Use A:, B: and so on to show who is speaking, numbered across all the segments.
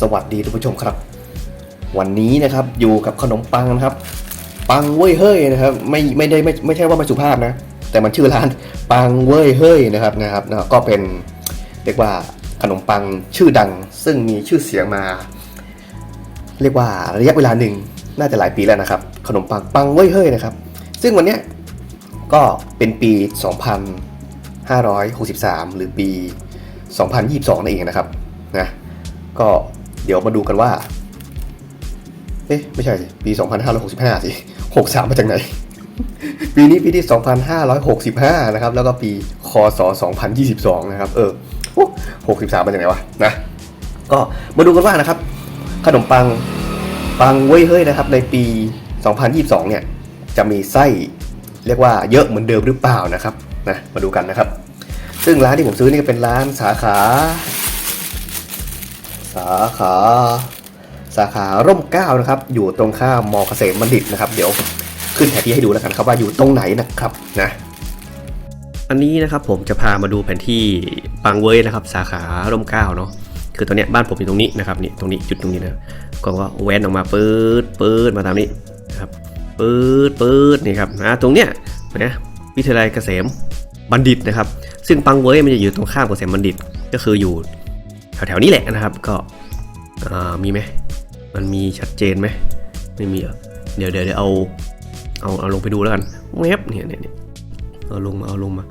A: สวัสดีทุกผู้ชมครับ วันนี้นะครับอยู่กับขนมปังนะครับ ปังเว้ยเฮ้ยนะครับ ไม่ไม่ได้ไม่ไม่ใช่ว่าไม่สุภาพนะ แต่มันชื่อร้านปังเว้ยเฮ้ยนะครับนะครับนะก็เป็นเรียกว่าขนมปังชื่อดัง ซึ่งมีชื่อเสียงมา เรียกว่าระยะเวลาหนึ่งน่าจะหลายปีแล้วนะครับ ขนมปังปังเว้ยเฮ้ยนะครับ ซึ่งวันนี้ก็เป็นปี 2563 หรือปี 2022นั่นเองนะครับนะก็ เดี๋ยวมาดูกันว่า เอ๊ะ ไม่ใช่สิ ปี 2565 สิ 63 มาจากไหน ปีนี้ปีที่ 2565 นะครับ แล้วก็ปี คศ 2022 นะครับ เออ63 มาจากไหนวะ นะ ก็มาดูกันว่านะครับ ขนมปัง ปังเว้ยเฮ้ยนะครับ ในปี 2022 เนี่ย จะมีไส้เรียกว่าเยอะเหมือนเดิมหรือเปล่านะครับ นะ มาดูกันนะครับ ซึ่งร้านที่ผมซื้อนี่ก็เป็นร้านสาขา สาขาสาขาร่มเก้านะครับ อยู่ตรงข้ามมอเกษมบัณฑิตนะครับ เดี๋ยวขึ้นแผนที่ให้ดูแล้วกันครับว่าอยู่ตรงไหนนะครับนะอันนี้นะครับผมจะพามาดูแผนที่ปังเว้ยนะครับ สาขาร่มเก้าเนาะคือตอนเนี้ยบ้านผมอยู่ตรงนี้นะครับนี่ตรงนี้จุดตรงนี้นะก็ว่าแวนออกมาปื๊ดปื๊ดมาตามนี้นะครับปื๊ดปื๊ดนี่ครับนะตรงเนี้ยนะวิทยาลัยเกษมบัณฑิตนะครับ ซึ่งปังเว้ยมันจะอยู่ตรงข้ามเกษมบัณฑิตก็คืออยู่ แถวๆนี้แหละนะครับ ก็มีไหมมันมีชัดเจนไหมไม่มีเหรอเดี๋ยวเดี๋ยวเอาเอาเอาลงไปดูแล้วกันแวบเนี่ยเนี่ยเนี่ยเอาลงมาเอาลงมา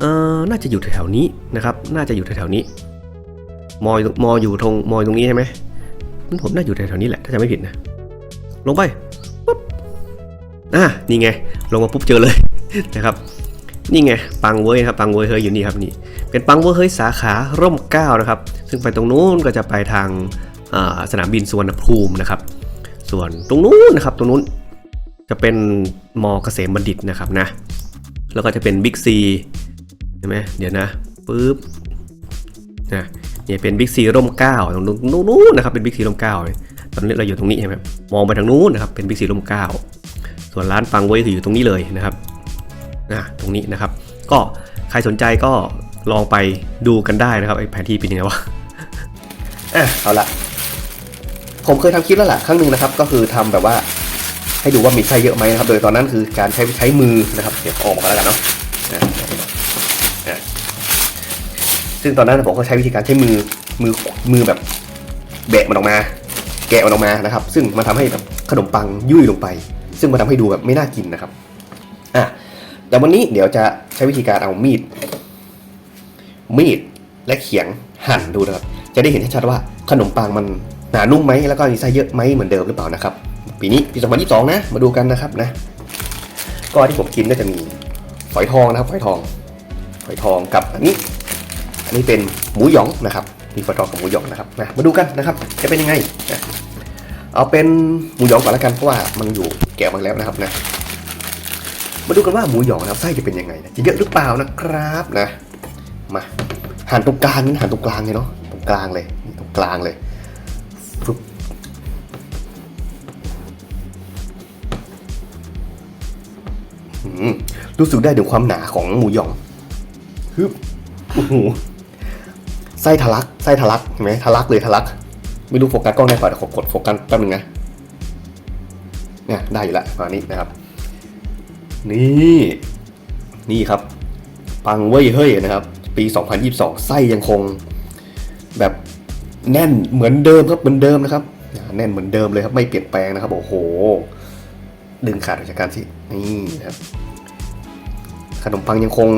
A: เออน่าจะอยู่แถวๆนี้นะครับ น่าจะอยู่แถวๆนี้ มออยู่มออยู่ตรงมอยตรงนี้ใช่ไหมมันผมน่าอยู่แถวๆนี้แหละถ้าจะไม่ผิดนะ ลงไปปุ๊บอะนี่ไง ลงมาปุ๊บเจอเลยนะครับ นี่ไงปังเว้ยนะครับปังเว้ยเฮ้ยอยู่นี่ครับนี่เป็นปังเว้ยเฮ้ยสาขาร่มเก้านะครับซึ่งไปตรงนู้นก็จะไปทางสนามบินสุวรรณภูมินะครับ ส่วนตรงนู้นนะครับตรงนู้นจะเป็นมอเกษมบัณฑิตนะครับนะแล้วก็จะเป็นบิ๊กซีใช่ไหมเดี๋ยวนะปุ๊บนะเนี่ยเป็นบิ๊กซีร่มเก้าตรงนู้นนะครับเป็นบิ๊กซีร่มเก้าตอนนี้เราอยู่ตรงนี้ใช่ไหมมองไปทางนู้นนะครับเป็นบิ๊กซีร่มเก้าส่วนร้านปังเว้ยคืออยู่ตรงนี้เลยนะครับ นะตรงนี้นะครับ ก็ใครสนใจก็ลองไปดูกันได้นะครับไอ้แผนที่เป็นยังไงวะอะเอาละผมเคยทำคลิปแล้วล่ะครั้งหนึ่งนะครับ ก็คือทำแบบว่า ให้ดูว่ามีไส้เยอะไหมนะครับ โดยตอนนั้นคือการใช้ใช้มือนะครับเดี๋ยวออกมาแล้วกันเนาะซึ่งตอนนั้นผมก็ใช้วิธีการใช้มือมือมือแบบแบะมันออกมา แกะมันออกมานะครับ ซึ่งมันทำให้แบบขนมปังยุ่ยลงไป ซึ่งมันทำให้ดูแบบไม่น่ากินนะครับอะ แต่วันนี้เดี๋ยวจะใช้วิธีการเอามีด มีดและเขียงหั่นดูนะครับ จะได้เห็นชัดๆว่าขนมปังมันหนานุ่มไหมแล้วก็มีไส้เยอะไหมเหมือนเดิมหรือเปล่านะครับ ปีนี้ปี2022 นะ มาดูกันนะครับนะ ก็ที่ผมกินก็จะมีฝอยทองนะครับ ฝอยทอง ฝอยทองกับอันนี้ อันนี้เป็นหมูหยองนะครับ มีฝอยทองกับหมูหยองนะครับนะ มาดูกันนะครับ จะเป็นยังไงนะเอาเป็นหมูหยองก่อนล้วกันเพราะว่ามันอยู่แกะมาแล้วนะครับนะ มาดูกันว่าหมูหยองนะไส้จะเป็นยังไงนะจะเยอะหรือเปล่านะครับนะมาหั่นตรงกลางนี่หั่นตรงกลางเลยเนาะตรงกลางเลยนี่ตรงกลางเลยฟึบรู้สึกได้ถึงความหนาของหมูหยองฮึบโอ้โหไส้ทะลักไส้ทะลักเห็นไหมทะลักเลยทะลัก ไม่รู้โฟกัสกล้องได้ป่าเดี๋ยวขอกดโฟกัสแป๊บนึงนะเนี่ยได้อยู่ละมาณนี้นะครับ นี่ นี่ครับ ปังเว้ยเฮ้ยนะครับ ปี 2022 ไส้ยังคง แบบแน่นเหมือนเดิมครับเหมือนเดิมนะครับ แน่นเหมือนเดิมเลยครับ ไม่เปลี่ยนแปลงนะครับ โอ้โห ดึงขาดจากกันสินี่นะครับขนมปังยังคง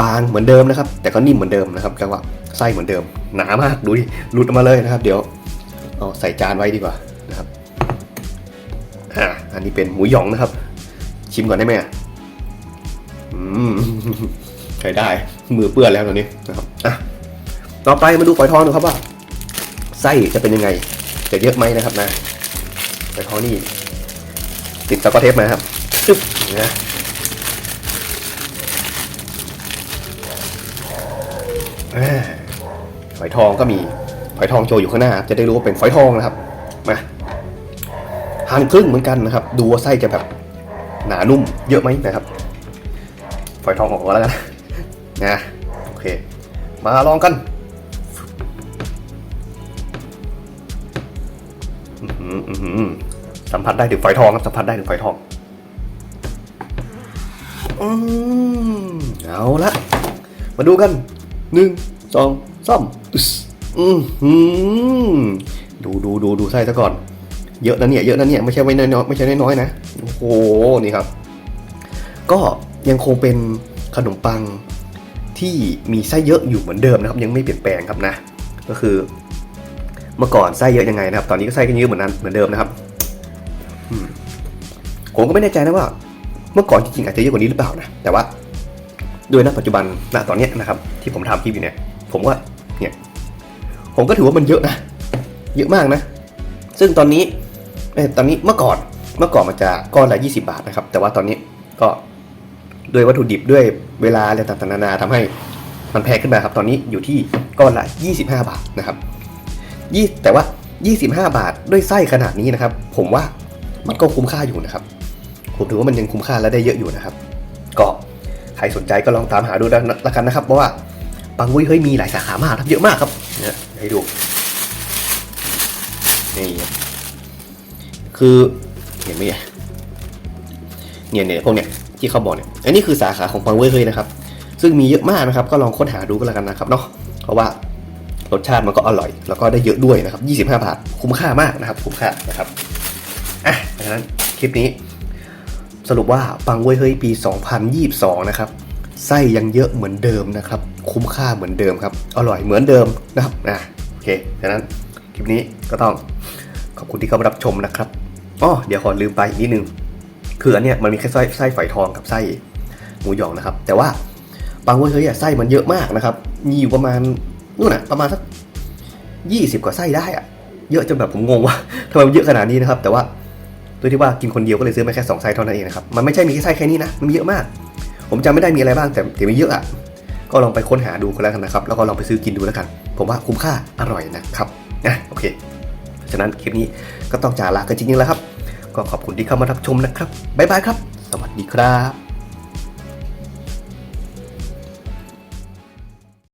A: บางเหมือนเดิมนะครับ แต่ก็นิ่มเหมือนเดิมนะครับจังหวะไส้เหมือนเดิม หนามากดูดิหลุดออกมาเลยนะครับ เดี๋ยวเอาใส่จานไว้ดีกว่านะครับอ่าอันนี้เป็นหมูหยองนะครับ ชิมก่อนได้ไหมอะอืมใช้ได้ มือเปื้อนแล้วตอนนี้นะครับอะต่อไปมาดูฝอยทองดูครับว่า ไส้จะเป็นยังไง จะเยอะไหมนะครับนะฝอยทองนี่ ติดสกอตเทปมาครับตึ๊บนะอ่าฝอยทองก็มีฝอยทองโชว์อยู่ข้างหน้า จะได้รู้ว่าเป็นฝอยทองนะครับ มาหั่นครึ่งเหมือนกันนะครับ ดูว่าไส้จะแบบ หนานุ่มเยอะไหมนะครับฝอยทองออกมาแล้วกันนะโอเค มาลองกันอื้อหืออื้อหือสัมผัสได้ถึงฝอยทองครับสัมผัสได้ถึงฝอยทองอืมเอาละมาดูกันหนึ่งสองสามอืมหืมดูดูดูดูไส้ซะก่อน เยอะนะเนี่ยเยอะนะเนี่ยไม่ใช่ไม่น้อยไม่ใช่น้อยๆนะ โอ้โหนี่ครับ ก็ยังคงเป็นขนมปังที่มีไส้เยอะอยู่เหมือนเดิมนะครับ ยังไม่เปลี่ยนแปลงครับนะ ก็คือ เมื่อก่อนไส้เยอะยังไงนะครับ ตอนนี้ก็ไส้ก็เยอะเหมือนนั้นเหมือนเดิมนะครับผมก็ไม่แน่ใจนะว่า เมื่อก่อนจริงๆอาจจะเยอะกว่านี้หรือเปล่านะแต่ว่าโดยณปัจจุบันณตอนนี้นะครับ ที่ผมทำคลิปอยู่เนี่ย ผมว่าเนี่ยผมก็ถือว่ามันเยอะนะ เยอะมากนะ ซึ่งตอนนี้เอ้ยตอนนี้เมื่อก่อน เมื่อก่อนมันจะก้อนละ20 บาทนะครับ แต่ว่าตอนนี้ก็ด้วยวัตถุดิบด้วยเวลาอะไรต่างๆนานาทำให้มันแพงขึ้นมาครับตอนนี้อยู่ที่ก้อนละ 25 บาทนะครับยี่แต่ว่า 25 บาทด้วยไส้ขนาดนี้นะครับ ผมว่ามันก็คุ้มค่าอยู่นะครับผมถือว่ามันยังคุ้มค่าและได้เยอะอยู่นะครับ ก็ใครสนใจก็ลองตามหาดูแล้วกันนะครับเพราะว่าปังวุ้ยเฮ้ยมีหลายสาขามากครับเยอะมากครับเนี่ยให้ดูนี่คือ เห็นไหมเนี่ยเนี่ยเนี่ยพวกเนี่ยที่เขาบอกเนี่ยอันนี้คือสาขาของปังเว้ยเฮ้ยนะครับ ซึ่งมีเยอะมากนะครับ ก็ลองค้นหาดูก็แล้วกันนะครับเนาะเพราะว่ารสชาติมันก็อร่อย แล้วก็ได้เยอะด้วยนะครับ 25 บาท คุ้มค่ามากนะครับ คุ้มค่านะครับอะดังนั้นคลิปนี้ สรุปว่าปังเว้ยเฮ้ยปี 2022 นะครับไส้ยังเยอะเหมือนเดิมนะครับ คุ้มค่าเหมือนเดิมครับอร่อยเหมือนเดิมนะครับอะโอเคดังนั้นคลิปนี้ก็ต้องขอบคุณที่เข้ามารับชมนะครับ อ๋อเดี๋ยวขอลืมไปนิดนึงคืออันเนี้ยมันมีแค่ไส้ไส้ฝอยทองกับไส้หมูหยองนะครับ แต่ว่าปังเว้ยเฮ้ยอะไส้มันเยอะมากนะครับ มีอยู่ประมาณนู่นน่ะประมาณสักยี่สิบกว่าไส้ได้อะเยอะจนแบบผมงงว่าทำไมมันเยอะขนาดนี้นะครับ แต่ว่าด้วยที่ว่ากินคนเดียวก็เลยซื้อมาแค่2ไส้เท่านั้นเองนะครับมันไม่ใช่มีแค่ไส้แค่นี้นะมันเยอะมาก ผมจำไม่ได้มีอะไรบ้างแต่แต่มีเยอะอะก็ลองไปค้นหาดูกันแล้วกันนะครับ แล้วก็ลองไปซื้อกินดูแล้วกัน ผมว่าคุ้มค่าอร่อยนะครับนะโอเค ฉะนั้นคลิปนี้ก็ต้องจากลากันจริงๆแล้วครับ ก็ขอบคุณที่เข้ามารับชมนะครับ บ๊ายบายครับ สวัสดีครับ